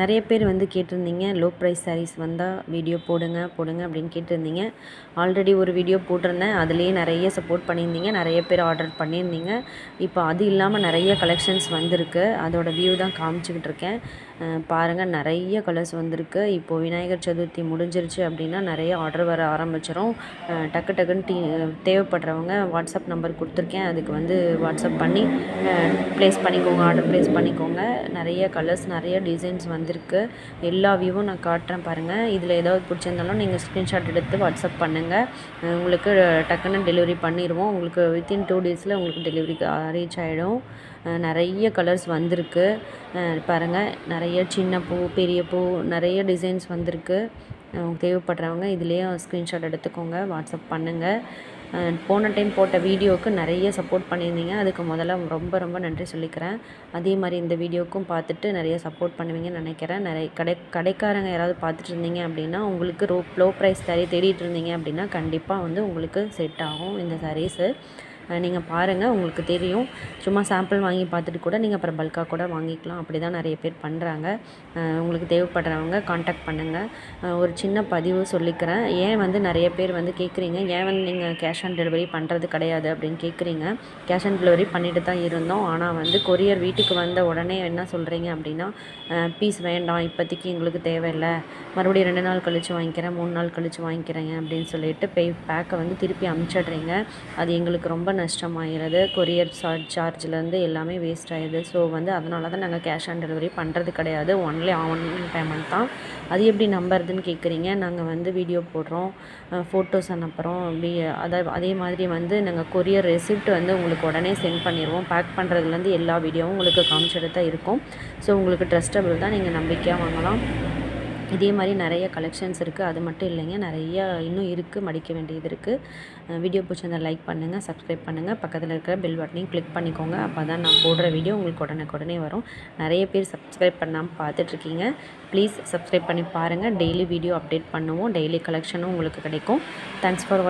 நிறைய பேர் வந்து கேட்டிருந்தீங்க லோ ப்ரைஸ் சாரீஸ் வந்தால் வீடியோ போடுங்க போடுங்க அப்படின்னு கேட்டிருந்தீங்க. ஆல்ரெடி ஒரு வீடியோ போட்டிருந்தேன் அதுலேயே நிறைய சப்போர்ட் பண்ணியிருந்தீங்க நிறைய பேர் ஆர்டர் பண்ணியிருந்தீங்க. இப்போ அது இல்லாமல் நிறைய கலெக்ஷன்ஸ் வந்திருக்கு அதோட வியூ தான் காமிச்சிக்கிட்டு இருக்கேன். பாருங்கள் நிறைய கலர்ஸ் வந்திருக்கு. இப்போது விநாயகர் சதுர்த்தி முடிஞ்சிருச்சு அப்படின்னா நிறைய ஆர்டர் வர ஆரம்பிச்சிடும் டக்கு டக்குன்னு டீ தேவைப்படுறவங்க வாட்ஸ்அப் நம்பர் கொடுத்துருக்கேன் அதுக்கு வந்து வாட்ஸ்அப் பண்ணி ப்ளேஸ் பண்ணிக்கோங்க ஆர்டர் ப்ளேஸ் பண்ணிக்கோங்க. நிறைய கலர்ஸ் நிறைய டிசைன்ஸ் வந்திருக்கு. எல்லா வியூவும் நான் காட்டுறேன் பாருங்கள் இதில் ஏதாவது பிடிச்சிருந்தாலும் நீங்கள் ஸ்க்ரீன்ஷாட் எடுத்து வாட்ஸ்அப் பண்ணுங்கள் உங்களுக்கு டக்குன்னு டெலிவரி பண்ணிடுவோம் உங்களுக்கு வித்தின் டூ டேஸில் உங்களுக்கு டெலிவரி ரீச் ஆகிடும் நிறைய கலர்ஸ் வந்திருக்கு. பாருங்கள் நிறைய சின்ன பூ பெரிய பூ நிறைய டிசைன்ஸ் வந்திருக்கு. தேவைப்படுறவங்க இதுலேயே ஸ்க்ரீன்ஷாட் எடுத்துக்கோங்க வாட்ஸ்அப் பண்ணுங்கள் போன டைம் போட்ட வீடியோவுக்கு நிறைய சப்போர்ட் பண்ணியிருந்தீங்க. அதுக்கு முதல்ல ரொம்ப ரொம்ப நன்றி சொல்லிக்கிறேன். அதே மாதிரி இந்த வீடியோக்கும் பார்த்துட்டு நிறைய சப்போர்ட் பண்ணுவீங்கன்னு நினைக்கிறேன். நிறைய கடை கடைக்காரங்க யாராவது பார்த்துட்டு இருந்தீங்க அப்படின்னா உங்களுக்கு ரோ லோ ப்ரைஸ் சாரீ தேடிட்டு இருந்தீங்க அப்படின்னா கண்டிப்பாக வந்து உங்களுக்கு செட் ஆகும் இந்த சாரீஸு நீங்கள் பாருங்கள் உங்களுக்கு தெரியும். சும்மா சாம்பிள் வாங்கி பார்த்துட்டு கூட நீங்கள் அப்புறம் பல்காக கூட வாங்கிக்கலாம். அப்படி தான் நிறைய பேர் பண்ணுறாங்க. உங்களுக்கு தேவைப்படுறவங்க காண்டாக்ட் பண்ணுங்கள். ஒரு சின்ன பதிவு சொல்லிக்கிறேன். ஏன் வந்து நிறைய பேர் வந்து கேட்குறீங்க? ஏன் வந்து நீங்கள் கேஷ் ஆன் டெலிவரி பண்ணுறது கிடையாது அப்படின்னு கேட்குறீங்க? கேஷ் ஆன் டெலிவரி பண்ணிட்டு தான் இருந்தோம். ஆனால் வந்து கொரியர் வீட்டுக்கு வந்த உடனே என்ன சொல்கிறீங்க அப்படின்னா பீஸ் வேண்டாம் இப்போதைக்கு எங்களுக்கு தேவையில்லை. மறுபடியும் ரெண்டு நாள் கழித்து வாங்கிக்கிறேன் மூணு நாள் கழித்து வாங்கிக்கிறேங்க அப்படின்னு சொல்லிட்டு பே பேக்கை வந்து திருப்பி அமுச்சிடுறீங்க. அது எங்களுக்கு ரொம்ப நஷ்டமாகிறது. கொரியர் சார்ஜ் சார்ஜ்லேருந்து எல்லாமே வேஸ்ட் ஆகிடுது ஸோ வந்து அதனால தான் நாங்கள் கேஷ் ஆன் டெலிவரி பண்ணுறது கிடையாது. ஒன்லி ஆன்லைன் பேமெண்ட் தான். அது எப்படி நம்புறதுன்னு கேட்குறீங்க நாங்கள் வந்து வீடியோ போடுறோம். ஃபோட்டோஸ் அனுப்புகிறோம் அப்படி அதை அதே மாதிரி வந்து நாங்கள் கொரியர் ரெசிப்ட் வந்து உங்களுக்கு உடனே சென்ட் பண்ணிடுவோம் பேக் பண்ணுறதுலேருந்து எல்லா வீடியோவும் உங்களுக்கு காமிச்சிட்டு தான் இருக்கும். ஸோ உங்களுக்கு ட்ரஸ்டபிள் தான். நீங்கள் நம்பிக்கையாக வாங்கலாம். இதே மாதிரி நிறைய கலெக்ஷன்ஸ் இருக்குது அது மட்டும் இல்லைங்க நிறைய இன்னும் இருக்குது மடிக்க வேண்டியது இருக்குது வீடியோ பிடிச்சிருந்தா லைக் பண்ணுங்கள் சப்ஸ்கிரைப் பண்ணுங்கள் பக்கத்தில் இருக்கிற பெல் பட்டனையும் கிளிக் பண்ணிக்கோங்க. அப்போ தான் நான் போடுற வீடியோ உங்களுக்கு உடனுக்குடனே வரும். நிறைய பேர் சப்ஸ்கிரைப் பண்ணாமல் பார்த்துட்ருக்கீங்க ப்ளீஸ் சப்ஸ்கிரைப் பண்ணி பாருங்கள் டெய்லி வீடியோ அப்டேட் பண்ணுவோம். டெய்லி கலெக்ஷனும் உங்களுக்கு கிடைக்கும். Thanks for